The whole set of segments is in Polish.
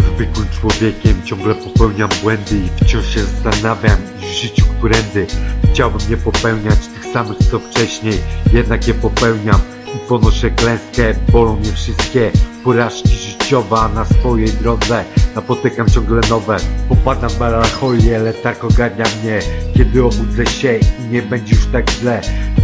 Zwykłym człowiekiem, ciągle popełniam błędy i wciąż się zastanawiam i w życiu którędy Chciałbym nie popełniać tych samych co wcześniej, jednak je popełniam i ponoszę klęskę, bolą mnie wszystkie porażki życiowe a na swojej drodze Napotykam ciągle nowe, popadam w melancholię, letarg ogarnia mnie Kiedy obudzę się i nie będzie już tak źle.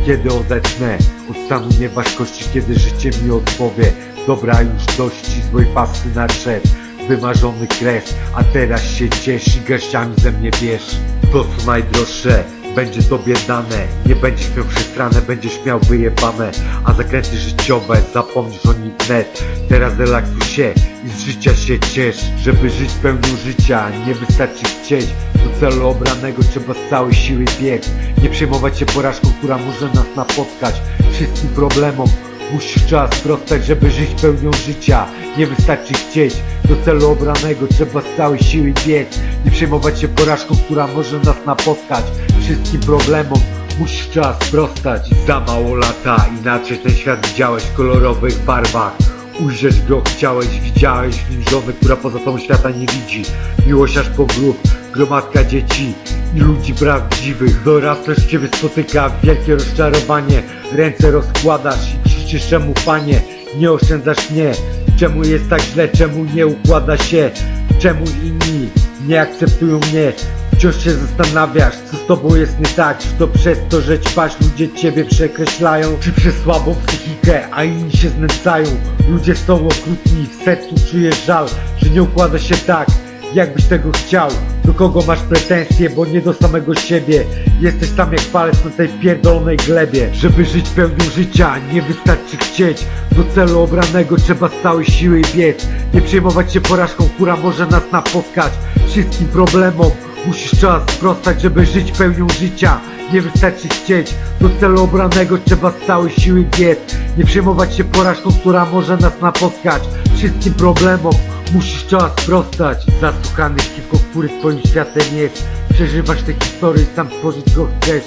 Kiedy odetnę od stanu nieważkości, kiedy życie mi odpowie. Dobra już dość złej pasy nadszedł Wymarzony kres, a teraz się ciesz i garściami ze mnie bierz. To co najdroższe, będzie tobie dane. Nie będziesz miał przestranę, będziesz miał wyjebane. A zakręty życiowe, zapomnisz o nich wnet. Teraz relaksuj się i z życia się ciesz Żeby żyć pełnią życia, nie wystarczy chcieć Do celu obranego trzeba z całej siły biec. Nie przejmować się porażką, która może nas napotkać. Wszystkim problemom Musisz czas sprostać, żeby żyć pełnią życia. Nie wystarczy chcieć Do celu obranego trzeba z całej siły biec Nie przejmować się porażką, która może nas napotkać. Wszystkim problemom Musisz czas sprostać Za mało lata Inaczej ten świat widziałeś w kolorowych barwach. Ujrzeć go chciałeś, widziałeś w nim żonę, która poza tą świata nie widzi. Miłość aż po grób, gromadka dzieci i ludzi prawdziwych. Dorastasz w ciebie spotyka wielkie rozczarowanie. Ręce rozkładasz czemu panie Nie oszczędzasz mnie? Czemu jest tak źle, czemu nie układa się? Czemu inni nie akceptują mnie? Wciąż się zastanawiasz, co z tobą jest nie tak? Czy to przez to, że ćpasz, ludzie ciebie przekreślają? Czy przez słabą psychikę, a inni się znęcają? Ludzie są okrutni, w sercu czujesz żal Że nie układa się tak, jakbyś tego chciał Do kogo masz pretensje, bo nie do samego siebie. Jesteś sam jak palec na tej pierdolonej glebie. Żeby żyć pełnią życia, nie wystarczy chcieć. Do celu obranego trzeba z całej siły biec. Nie przejmować się porażką, która może nas napotkać. Wszystkim problemom Musisz czas sprostać, żeby żyć pełnią życia. Nie wystarczy chcieć. Do celu obranego trzeba z całej siły biec. Nie przejmować się porażką, która może nas napotkać. Wszystkim problemom Musisz czas sprostać. Zasłuchany kilku, który twoim światem jest. Przeżywasz te historie sam tworzyć go chcesz.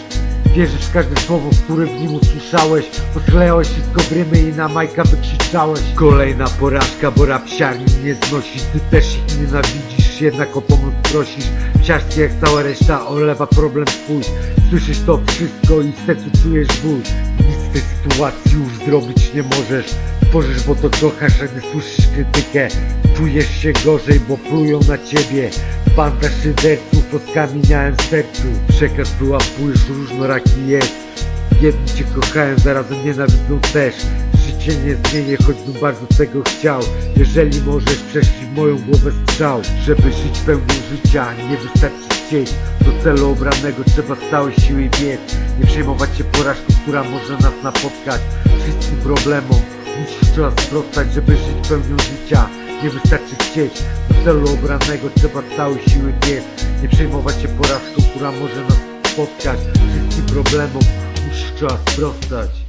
Wierzysz w każde słowo, które w nim usłyszałeś. Posklejałeś wszystko w rymy i na majka wykrzyczałeś. Kolejna porażka, bo rap nie znosi. Ty też ich nienawidzisz, jednak o pomoc prosisz. Psiarskie jak cała reszta olewa problem twój Słyszysz to wszystko i w sercu czujesz ból. Nic z tej sytuacji już zrobić nie możesz Tworzysz, bo to kochasz, a nie słyszysz krytykę. Czujesz się gorzej, bo plują na ciebie. Banda szyderców oskamieniałem w sercu. Przekaz była pójść, różnoraki jest. Jedni cię kochają, zarazem nienawidzą też. Życie nie zmienię, choćbym bardzo tego chciał. Jeżeli możesz, prześlij moją głowę strzał. Żeby żyć pełnią życia, nie wystarczy chcieć Do celu obranego trzeba z całej siły biec Nie przejmować się porażką, która może nas napotkać. Wszystkim problemom czas sprostać, żeby żyć pełnią życia. Nie wystarczy chcieć, do celu obranego trzeba całej siły biec Nie przejmować się porażką, która może nas spotkać. Wszystkim problemom musisz czas sprostać